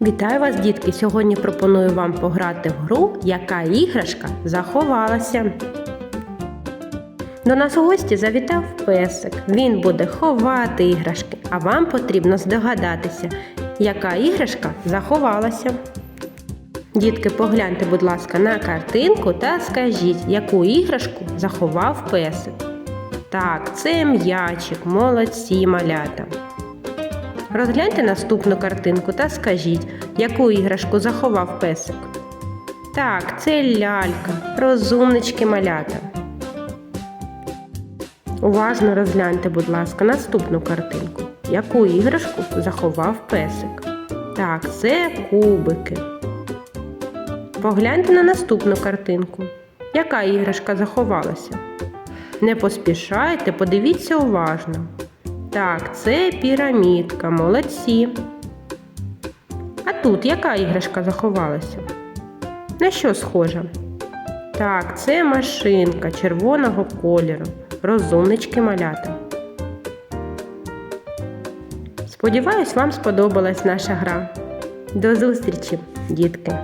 Вітаю вас, дітки! Сьогодні пропоную вам пограти в гру, яка іграшка заховалася. До нас у гості завітав песик. Він буде ховати іграшки, а вам потрібно здогадатися, яка іграшка заховалася. Дітки, погляньте, будь ласка, на картинку та скажіть, яку іграшку заховав песик. Так, це м'ячик, молодці малята. Розгляньте наступну картинку та скажіть, яку іграшку заховав песик. Так, це лялька, розумнички малята. Уважно розгляньте, будь ласка, наступну картинку. Яку іграшку заховав песик? Так, це кубики. Погляньте на наступну картинку. Яка іграшка заховалася? Не поспішайте, подивіться уважно. Так, це пірамідка, молодці. А тут яка іграшка заховалася? На що схожа? Так, це машинка червоного кольору. Розумнички малята. Сподіваюсь, вам сподобалась наша гра. До зустрічі, дітки!